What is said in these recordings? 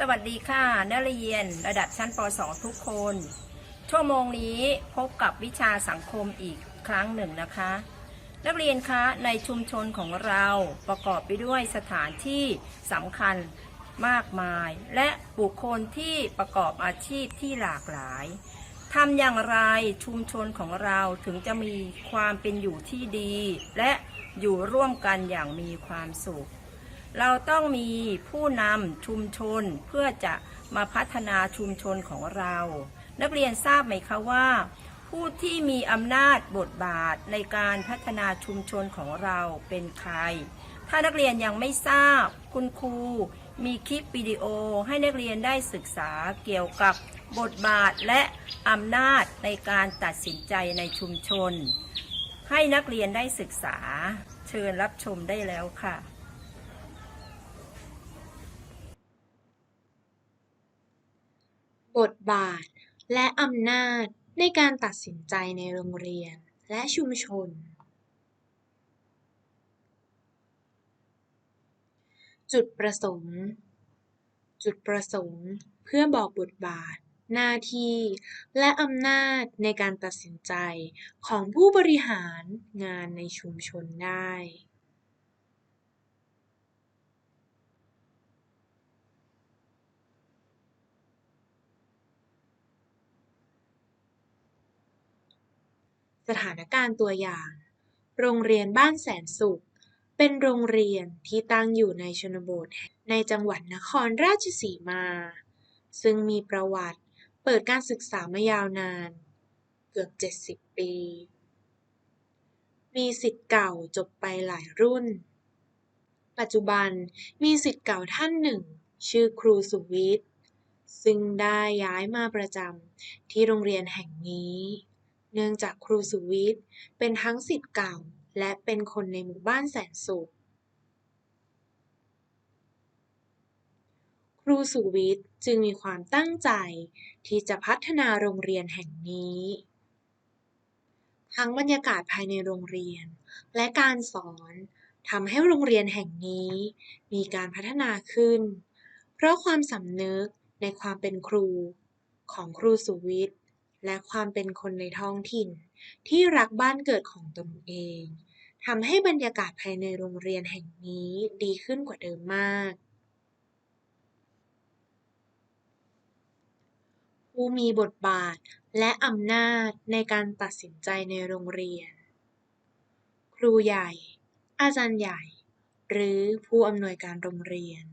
สวัสดีค่ะ นักเรียนระดับชั้นป .2 ทุกคน ชั่วโมงนี้พบกับวิชาสังคมอีกครั้งหนึ่งนะคะ นักเรียนคะในชุมชนของเราประกอบไปด้วยสถานที่สำคัญมากมาย และบุคคลที่ประกอบอาชีพที่หลากหลายทำอย่างไรชุมชนของเราถึงจะมีความเป็นอยู่ที่ดี และอยู่ร่วมกันอย่างมีความสุข เราต้องมีผู้นำชุมชนเพื่อจะมาพัฒนาชุมชนของเรา นักเรียนทราบไหมคะว่า ผู้ที่มีอำนาจบทบาทในการพัฒนาชุมชนของเราเป็นใคร ถ้านักเรียนยังไม่ทราบ คุณครูมีคลิปวิดีโอให้นักเรียนได้ศึกษาเกี่ยวกับบทบาทและอำนาจในการตัดสินใจในชุมชน ให้นักเรียนได้ศึกษา เชิญรับชมได้แล้วค่ะ บทบาทและอำนาจในการตัดสินใจในโรงเรียนและชุมชน จุดประสงค์ จุดประสงค์เพื่อบอกบทบาท หน้าที่และอำนาจในการตัดสินใจของผู้บริหารงานในชุมชนได้ สถานการณ์ตัวอย่าง โรงเรียนบ้านแสนสุข เป็นโรงเรียนที่ตั้งอยู่ในชนบทในจังหวัดนครราชสีมา ซึ่งมีประวัติเปิดการศึกษามายาวนาน เกือบ 70 ปี มีสิทธิ์เก่าจบไปหลายรุ่น ปัจจุบันมีสิทธิ์เก่าท่านหนึ่ง ชื่อครูสุวิทย์ซึ่งได้ย้ายมาประจำที่โรงเรียนแห่งนี้ เนื่องจากครูสุวิทย์เป็นทั้งสิทธิ์เก่า และเป็นคนในหมู่บ้านแสนสุข ครูสุวิทย์จึงมีความตั้งใจที่จะพัฒนาโรงเรียนแห่งนี้ ทั้งบรรยากาศภายในโรงเรียน และการสอนทำให้โรงเรียนแห่งนี้มีการพัฒนาขึ้น เพราะความสำนึกในความเป็นครูของครูสุวิทย์ และความเป็นคนในท้องถิ่น ที่รักบ้านเกิดของตนเองทำให้บรรยากาศภายในโรงเรียนแห่งนี้ดีขึ้นกว่าเดิมมาก ผู้มีบทบาทและอำนาจในการตัดสินใจในโรงเรียน ครูใหญ่ อาจารย์ใหญ่ หรือผู้อำนวยการโรงเรียน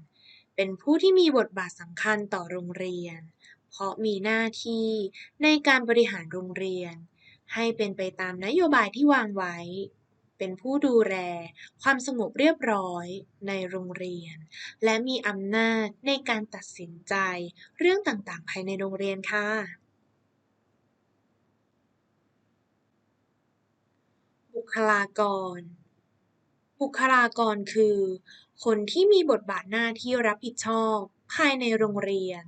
เป็นผู้ที่มีบทบาทสำคัญต่อโรงเรียน เพราะมีหน้าที่ในการบริหารโรงเรียน ให้เป็นไปตามนโยบายที่วางไว้ เป็นผู้ดูแลความสงบเรียบร้อยในโรงเรียน และมีอำนาจในการตัดสินใจเรื่องต่างๆ ภายในโรงเรียนค่ะบุคลากร บุคลากรคือ คนที่มีบทบาทหน้าที่รับผิดชอบภายในโรงเรียน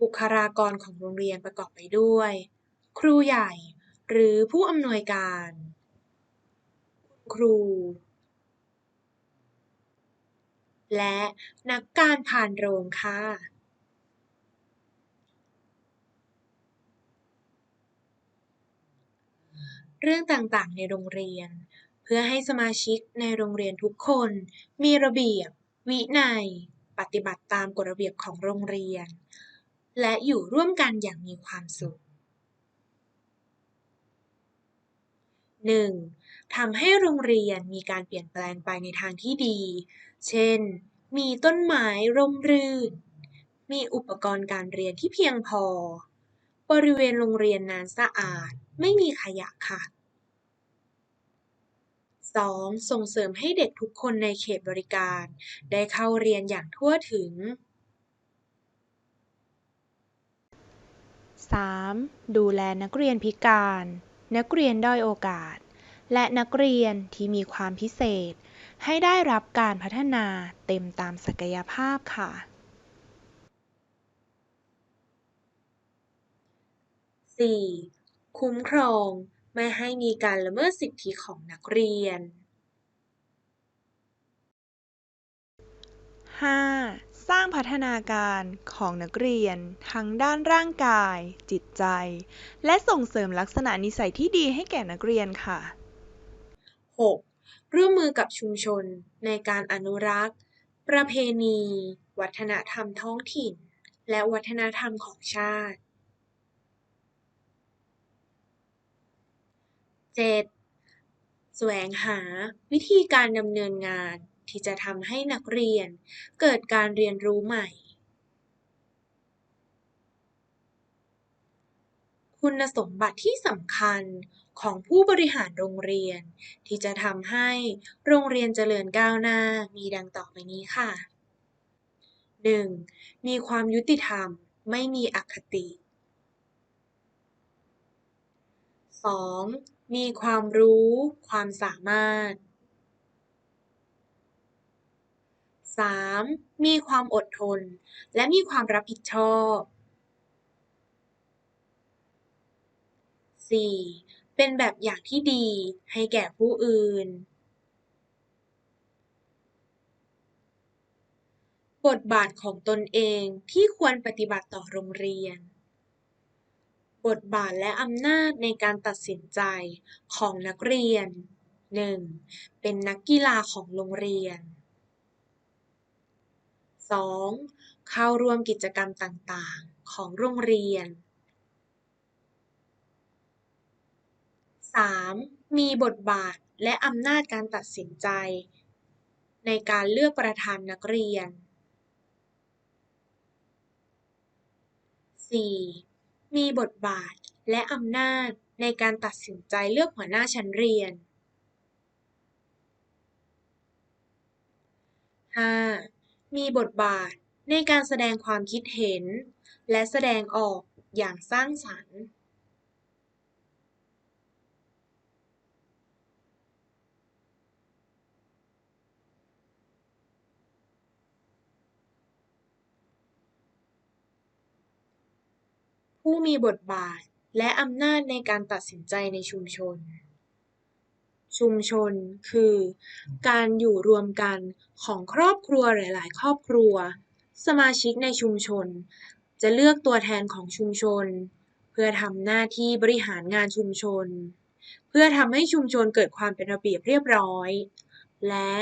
บุคลากรของโรงเรียนประกอบไปด้วย ครูใหญ่ หรือผู้อำนวยการครู และนักการผ่านโรงค่ะ เรื่องต่างๆในโรงเรียน เพื่อให้สมาชิกในโรงเรียนทุกคน มีระเบียบ วินัย ปฏิบัติตามกฎระเบียบของโรงเรียน และอยู่ร่วมกันอย่างมีความสุข 1. ทำให้โรงเรียนมีการเปลี่ยนแปลงไปในทางที่ดี เช่น มีต้นไม้ร่มรื่น มีอุปกรณ์การเรียนที่เพียงพอ บริเวณโรงเรียนนั้นสะอาด ไม่มีขยะค่ะ 2. ส่งเสริมให้เด็กทุกคนในเขตบริการ ได้เข้าเรียนอย่างทั่วถึง 3. ดูแลนักเรียนพิการ นักเรียนด้อยโอกาส และนักเรียนที่มีความพิเศษ ให้ได้รับการพัฒนาเต็มตามศักยภาพค่ะ 4. คุ้มครองไม่ให้มีการละเมิดสิทธิของนักเรียน 5. สร้างพัฒนาการของนักเรียนทั้งด้านร่างกาย จิตใจ และส่งเสริมลักษณะนิสัยที่ดีให้แก่นักเรียนค่ะ 6. ร่วมมือกับชุมชนในการอนุรักษ์ ประเพณี วัฒนธรรมท้องถิ่น และวัฒนธรรมของชาติ 7. แสวงหาวิธีการดำเนินงาน ที่จะทำให้นักเรียนเกิดการเรียนรู้ใหม่ คุณสมบัติที่สำคัญของผู้บริหารโรงเรียน ที่จะทำให้โรงเรียนเจริญก้าวหน้ามีดังต่อไปนี้ค่ะ 1. มีความยุติธรรม ไม่มีอคติ 2. มีความรู้ ความสามารถ 3. มีความอดทน และมีความรับผิดชอบ 4. เป็นแบบอย่างที่ดีให้แก่ผู้อื่น บทบาทของตนเองที่ควรปฏิบัติต่อโรงเรียน บทบาทและอำนาจในการตัดสินใจของนักเรียน 1. เป็นนักกีฬาของโรงเรียน 2. เข้าร่วมกิจกรรมต่างๆ ของโรงเรียน 3. มีบทบาทและอำนาจการตัดสินใจ ในการเลือกประธานนักเรียน 4. มีบทบาทและอำนาจในการตัดสินใจเลือกหัวหน้าชั้นเรียน 5. มีบทบาทในการแสดงความคิดเห็น และแสดงออกอย่างสร้างสรรค์ ผู้มีบทบาทและอำนาจในการตัดสินใจในชุมชน ชุมชน คือ การอยู่รวมกันของครอบครัวหลาย ๆ ครอบครัว สมาชิกในชุมชน จะเลือกตัวแทนของชุมชน เพื่อทำหน้าที่บริหารงานชุมชน เพื่อทำให้ชุมชนเกิดความเป็นระเบียบเรียบร้อย และ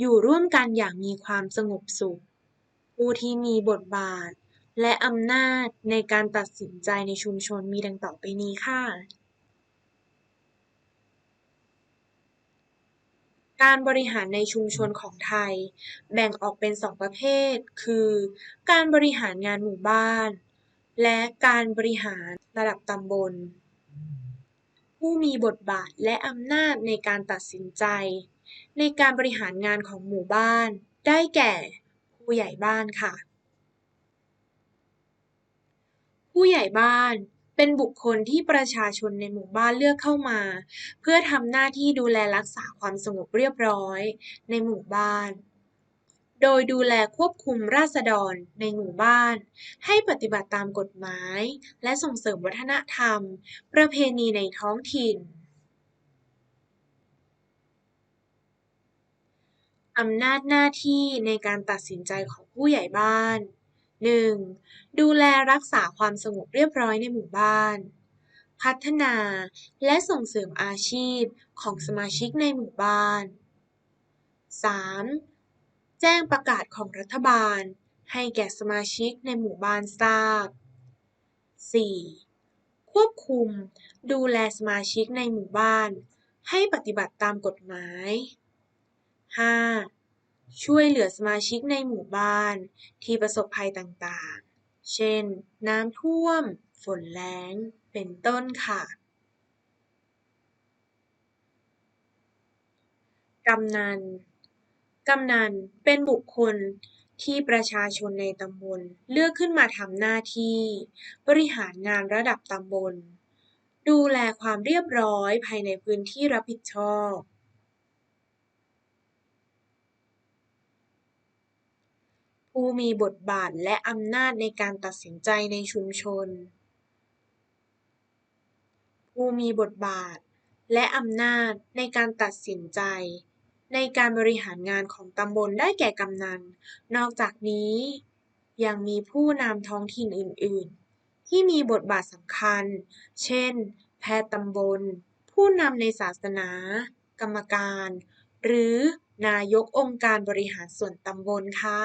อยู่ร่วมกันอย่างมีความสงบสุข ผู้ที่มีบทบาท และอำนาจในการตัดสินใจในชุมชนมีดังต่อไปนี้ค่ะ การบริหารในชุมชนของไทย แบ่งออกเป็นสองประเภท คือ การบริหารงานหมู่บ้าน และการบริหารระดับตำบล ผู้มีบทบาทและอำนาจในการตัดสินใจ ในการบริหารงานของหมู่บ้าน ได้แก่ผู้ใหญ่บ้านค่ะ ผู้ใหญ่บ้าน เป็นบุคคลที่ประชาชนในหมู่บ้านเลือกเข้ามา เพื่อทำหน้าที่ดูแลรักษาความสงบเรียบร้อยในหมู่บ้าน โดยดูแลควบคุมราษฎรในหมู่บ้าน ให้ปฏิบัติตามกฎหมาย และส่งเสริมวัฒนธรรม ประเพณีในท้องถิ่นอำนาจหน้าที่ในการตัดสินใจของผู้ใหญ่บ้าน 1. ดูแลรักษาความสงบเรียบร้อยในหมู่บ้าน พัฒนาและส่งเสริมอาชีพของสมาชิกในหมู่บ้าน 3. แจ้งประกาศของรัฐบาล ให้แก่สมาชิกในหมู่บ้านทราบ 4. ควบคุมดูแลสมาชิกในหมู่บ้าน ให้ปฏิบัติตามกฎหมาย 5. ช่วยเหลือสมาชิกในหมู่บ้านที่ประสบภัยต่างๆ เช่น น้ำท่วม ฝนแล้ง เป็นต้นค่ะ กำนัน กำนันเป็นบุคคลที่ประชาชนในตำบลเลือกขึ้นมาทำหน้าที่ บริหารงานระดับตำบล ดูแลความเรียบร้อยภายในพื้นที่รับผิดชอบ ผู้มีบทบาทและอำนาจในการตัดสินใจในชุมชน ผู้มีบทบาท และอำนาจในการตัดสินใจ ในการบริหารงานของตำบลได้แก่กำนัน นอกจากนี้ ยังมีผู้นำท้องถิ่นอื่น ๆ ที่มีบทบาทสำคัญ เช่น แพทย์ตำบล ผู้นำในศาสนา กรรมการ หรือนายกองค์การบริหารส่วนตำบลค่ะ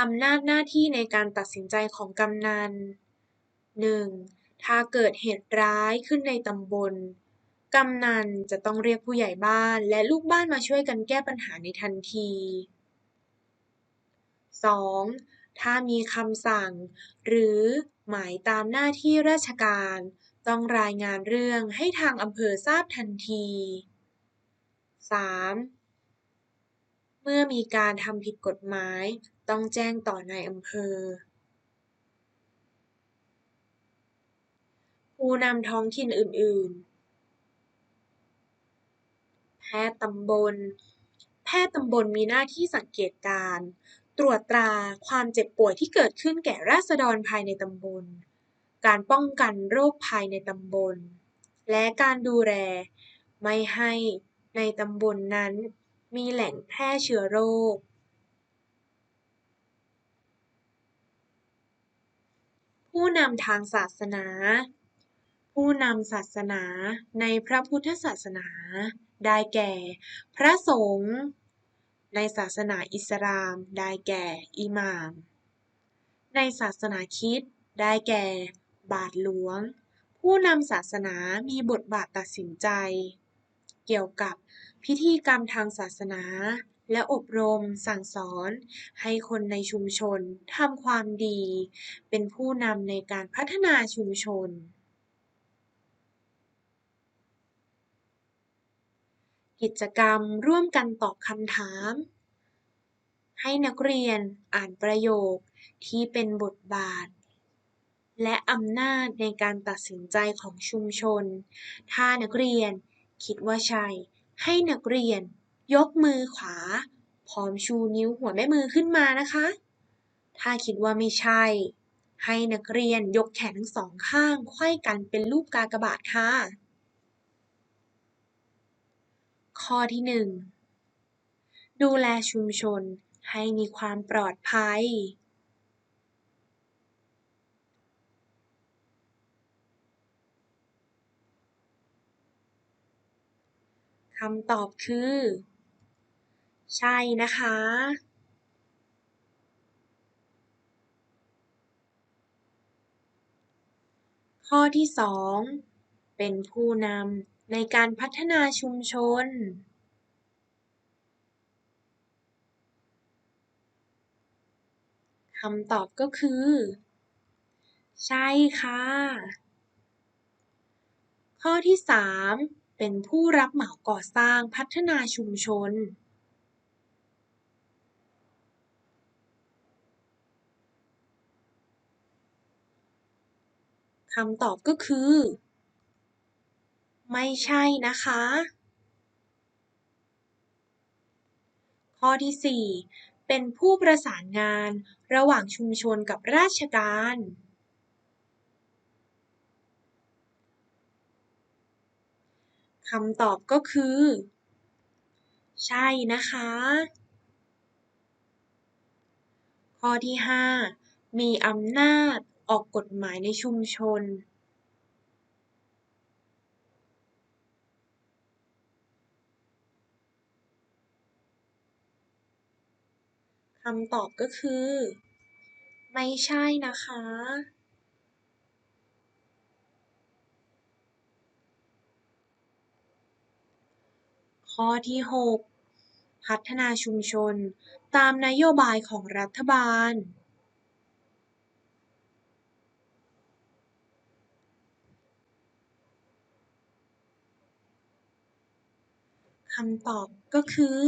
อำนาจหน้าที่ในการตัดสินใจของกำนัน 1. ถ้าเกิดเหตุร้ายขึ้นในตำบล กำนันจะต้องเรียกผู้ใหญ่บ้านและลูกบ้านมาช่วยกันแก้ปัญหาในทันที 2. ถ้ามีคำสั่ง หรือหมายตามหน้าที่ราชการ ต้องรายงานเรื่องให้ทางอำเภอทราบทันที 3. เมื่อมีการทำผิดกฎหมาย ต้องแจ้งต่อนายอำเภอ ผู้นำท้องถิ่นอื่น ๆ แพทย์ตำบล แพทย์ตำบลมีหน้าที่สังเกตการ ตรวจตราความเจ็บป่วยที่เกิดขึ้นแก่ราษฎรภายในตำบล การป้องกันโรคภัยในตำบล และการดูแลไม่ให้ในตำบลนั้นมีแหล่งแพร่เชื้อโรค ผู้นำทางศาสนา ผู้นำศาสนาในพระพุทธศาสนา ได้แก่ พระสงฆ์ในศาสนาอิสลาม ได้แก่อิหม่าม ในศาสนาคริสต์ได้แก่ บาทหลวง ผู้นำศาสนามีบทบาทตัดสินใจ เกี่ยวกับพิธีกรรมทางศาสนา และอบรมสั่งสอนให้คนในชุมชนทำความดี เป็นผู้นำในการพัฒนาชุมชน กิจกรรมร่วมกันตอบคำถาม ให้นักเรียนอ่านประโยคที่เป็นบทบาทและอำนาจในการตัดสินใจของชุมชน ถ้านักเรียนคิดว่าใช่ ให้นักเรียน ยกมือขวา พร้อมชูนิ้วหัวแม่มือขึ้นมานะคะ ถ้าคิดว่าไม่ใช่ ให้นักเรียนยกแขนทั้งสองข้างไขว้กันเป็นรูปกากบาทค่ะ ข้อที่หนึ่งดูแลชุมชนให้มีความปลอดภัยคำตอบคือ ใช่นะคะข้อที่สองเป็นผู้นำในการพัฒนาชุมชน คำตอบก็คือ ใช่ค่ะ ข้อที่สามเป็นผู้รับเหมาก่อสร้างพัฒนาชุมชนำตอบก็คือ ไม่ใช่นะคะ ข้อที่สี่เป็นผู้ประสานงานระหว่างชุมชนกับราชการคำตอบก็คือ ใช่นะคะ ข้อที่ห้ามีอำนาจ ออกกฎหมายในชุมชนคำตอบก็คือ ไม่ใช่นะคะ ข้อที่หกพัฒนาชุมชน ตามนโยบายของรัฐบาล คำตอบก็คือ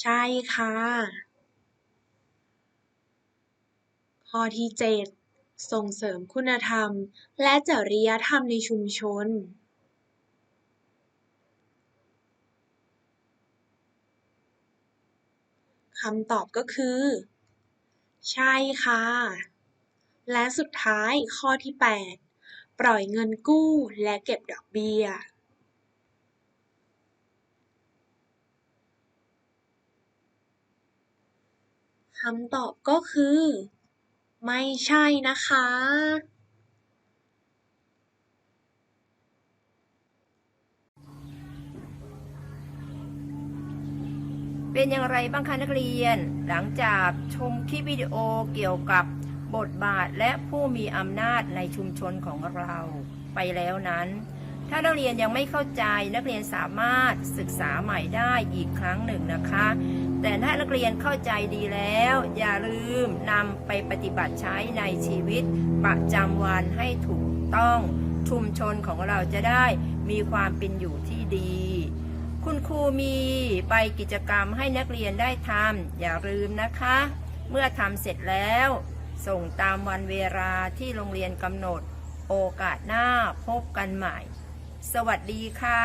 ใช่ค่ะ ข้อที่เจ็ดส่งเสริมคุณธรรม และจริยธรรมในชุมชนคำตอบก็คือ ใช่ค่ะ และสุดท้ายข้อที่ 8 ปล่อยเงินกู้และเก็บดอกเบี้ย คำตอบก็คือ ไม่ใช่นะคะ เป็นอย่างไรบ้างคะนักเรียน หลังจากชมคลิปวิดีโอเกี่ยวกับบทบาทและผู้มีอำนาจในชุมชนของเราไปแล้วนั้น ถ้านักเรียนยังไม่เข้าใจนักเรียนสามารถศึกษาใหม่ได้อีกครั้งหนึ่งนะคะ แต่ถ้านักเรียนเข้าใจดีแล้ว อย่าลืมนำไปปฏิบัติใช้ในชีวิตประจำวันให้ถูกต้องชุมชนของเราจะได้มีความเป็นอยู่ที่ดี คุณครูมีใบกิจกรรมให้นักเรียนได้ทำอย่าลืมนะคะ เมื่อทำเสร็จแล้ว ส่งตามวันเวลาที่โรงเรียนกำหนด โอกาสหน้าพบกันใหม่ สวัสดีค่ะ